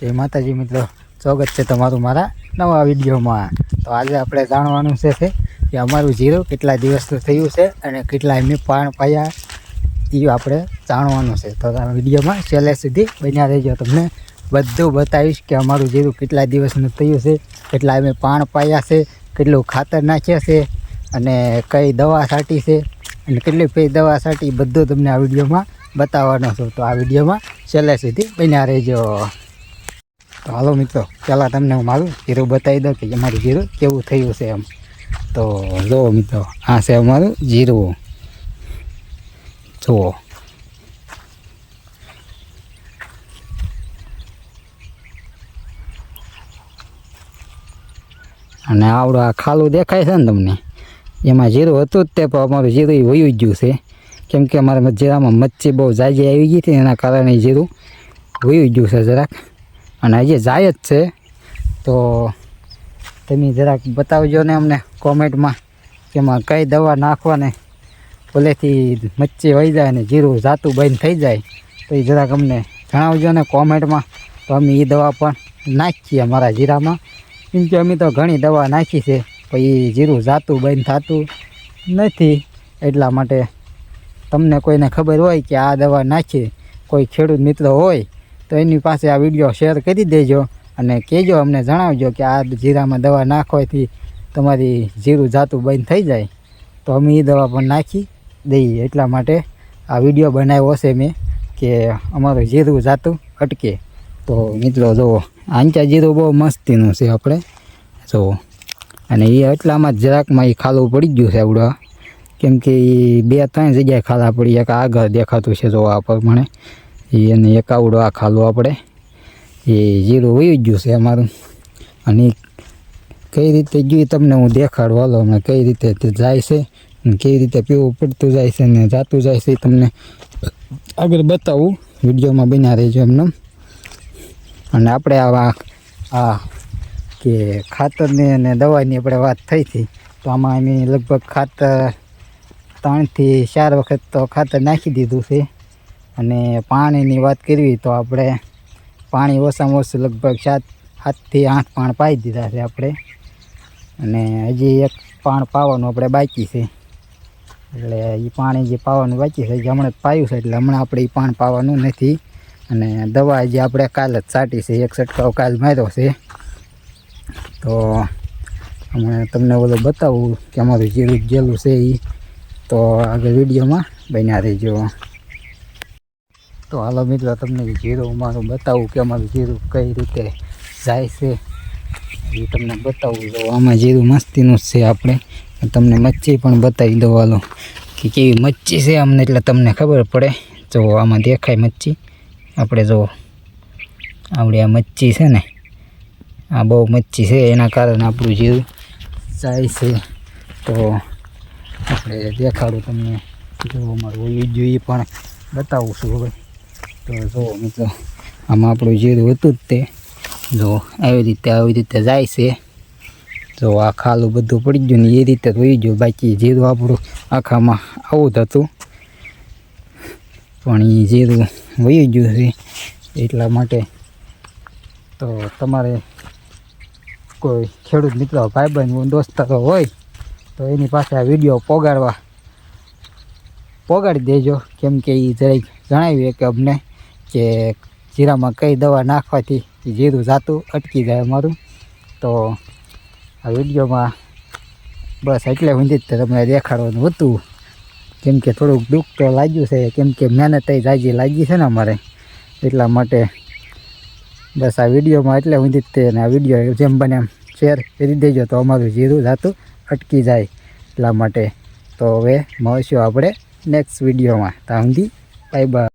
જય માતાજી મિત્રો. સ્વાગત છે તમારું મારા નવા વિડીયોમાં. તો આજે આપણે જાણવાનું છે કે અમારું જીરું કેટલા દિવસનું થયું છે અને કેટલા એમને પાણ પાયા એ આપણે જાણવાનું છે. તો આ વિડીયોમાં છેલ્લે સુધી બન્યા રહેજો. તમને બધું બતાવીશ કે અમારું જીરું કેટલા દિવસનું થયું છે, કેટલા એમ પાણ પાયા છે, કેટલું ખાતર નાખ્યા છે અને કઈ દવા છાંટી છે અને કેટલી પે દવા છાંટી બધું તમને આ વિડીયોમાં બતાવવાનો છું. તો આ વિડીયોમાં છેલ્લે સુધી બન્યા રહેજો. તો હાલો મિત્રો, પહેલાં તમને હું મારું જીરું બતાવી દઉં કે અમારું જીરું કેવું થયું છે એમ. તો જુઓ મિત્રો, આ છે અમારું જીરું જુઓ. અને આવડું આ ખાલું દેખાય છે ને તમને? એમાં જીરું હતું જ તે, પણ અમારું જીરું વયું જ ગયું છે. કેમ કે અમારા જીરામાં મચ્છી બહુ જાજી આવી ગઈ હતી એના કારણે જીરું વયું ગયું છે જરાક. અને હજી જાય જ છે. તો તમે જરાક બતાવજો ને અમને કોમેન્ટમાં કે એમાં કઈ દવા નાખવાને. ભલેથી મચ્છી વહી જાય ને જીરું જાતું બંધ થઈ જાય. તો એ જરાક અમને જણાવજો ને કોમેન્ટમાં. તો અમે એ દવા પણ નાખીએ અમારા જીરામાં. કેમ કે અમે તો ઘણી દવા નાખી છે પછી જીરું જાતું બંધ થતું નથી. એટલા માટે તમને કોઈને ખબર હોય કે આ દવા નાખી કોઈ ખેડૂત મિત્ર હોય તો એની પાસે આ વીડિયો શેર કરી દેજો અને કહેજો અમને જણાવજો કે આ જીરામાં દવા નાખવાથી તમારી જીરું જાતું બંધ થઈ જાય. તો અમે એ દવા પણ નાખી દઈએ. એટલા માટે આ વીડિયો બનાવ્યો છે મેં કે અમારું જીરું જાતું અટકે. તો મિત્રો જુઓ આંચા જીરું બહુ મસ્તીનું છે આપણે. જુઓ અને એ એટલામાં જરાકમાં એ ખાલું પડી ગયું છે આવડું કેમ કે એ બે ત્રણ જગ્યાએ ખાલા પડી, એક આગળ દેખાતું છે જોવા પ્રમાણે. એ અને એક આવડો આ ખાલું આપણે એ જીરું વયું ગયું છે અમારું. અને કઈ રીતે ગયું તમને હું દેખાડું હાલો અમે કઈ રીતે જાય છે અને કેવી રીતે પીવું પડતું જાય છે ને જાતું જાય છે એ તમને આગળ બતાવું. વિડીયોમાં બન્યા રહેજો એમને. અને આપણે આવા આ કે ખાતરની અને દવાની આપણે વાત થઈ હતી. તો આમાં અમે લગભગ ખાતર ત્રણથી ચાર વખત તો ખાતર નાખી દીધું છે. અને પાણીની વાત કરવી તો આપણે પાણી ઓછામાં ઓછું લગભગ સાત, સાતથી આઠ પાણ પાઈ દીધા છે આપણે. અને હજી એક પાણ પાવાનું આપણે બાકી છે. એટલે એ પાણી જે પાવાનું બાકી છે જે હમણાં પાયું છે, એટલે હમણાં આપણે એ પાણ પાવાનું નથી. અને દવા જે આપણે કાલ જ છાંટી છે, એક છંટકાવ કાલ માર્યો છે. તો હમણાં તમને બધું બતાવું કે અમારું જીરું ગેલું છે એ તો આગળ વિડીયોમાં બન્યા રહેજો. તો હાલો મિત્રો, તમને જીરું અમારું બતાવું કે અમારું જીરું કઈ રીતે જાય છે. એ તમને બતાવું તો આમાં જીરું મસ્તીનું જ છે આપણે. તમને મચ્છી પણ બતાવી દઉં હાલો, કે કેવી મચ્છી છે અમને એટલે તમને ખબર પડે. જો આમાં દેખાય મચ્છી. આપણે જો આપણે આ મચ્છી છે ને, આ બહુ મચ્છી છે, એના કારણે આપણું જીરું જાય છે. તો આપણે દેખાડું તમને. જો અમારું ઓલું જોઈએ પણ બતાવું છું હવે. તો જો, મિત્રો, આમાં આપણું જીરું હતું જ તે. જો, આવી રીતે આવી રીતે જાય છે. જો, આ ખાલું બધું પડી ગયું ને એ રીતે રોઈ ગયું. બાકી જીરું આપણું આખામાં આવું જ હતું. પણ એ જીરું વહી ગયું છે એટલા માટે તો તમારે કોઈ ખેડૂત મિત્રો, ભાઈબંધ દોસ્તારો હોય, તો એની પાસે આ વીડિયો પોગાડવા, પોગાડી દેજો. કેમ કે એ જરાક જણાવ્યું કે અમને કે જીરામાં કઈ દવા નાખવાથી જીરું જાતું, અટકી જાય અમારું. તો આ વિડીયોમાં બસ એટલે સુધી જ તમને દેખાડવાનું હતું. કેમ કે થોડુંક દુઃખ તો લાગ્યું છે, કેમ કે મહેનત જાજી લાગી છે ને અમારે. એટલા માટે બસ આ વિડીયોમાં એટલે જ તે આ વીડિયો જેમ બને એમ શેર કરી દેજો તો અમારું જીરું જાતું, અટકી જાય. એટલા માટે તો હવે મળશું આપણે નેક્સ્ટ વિડીયોમાં. ત્યાં સુધી બાય બાય.